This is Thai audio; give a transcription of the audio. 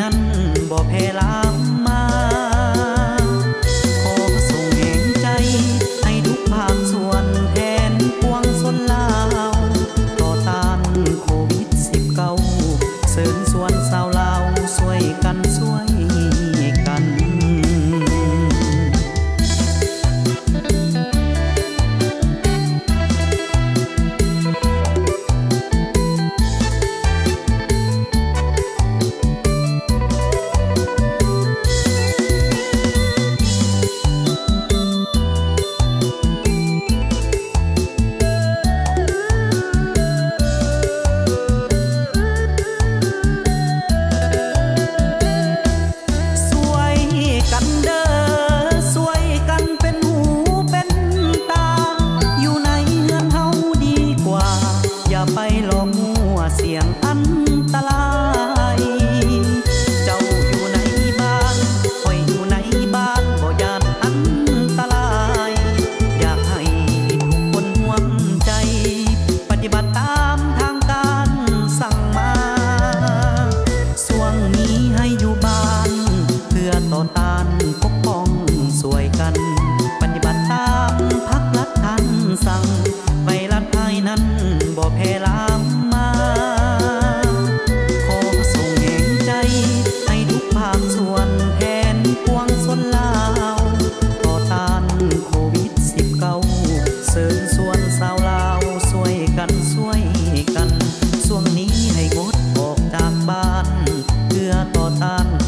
นั้นบ่แพ้ลาม yang สริญส่วนสาวลาวสวยกันช่วยกันช่วงนี้ให้งดออกจากบ้านเพื่อต่อต้าน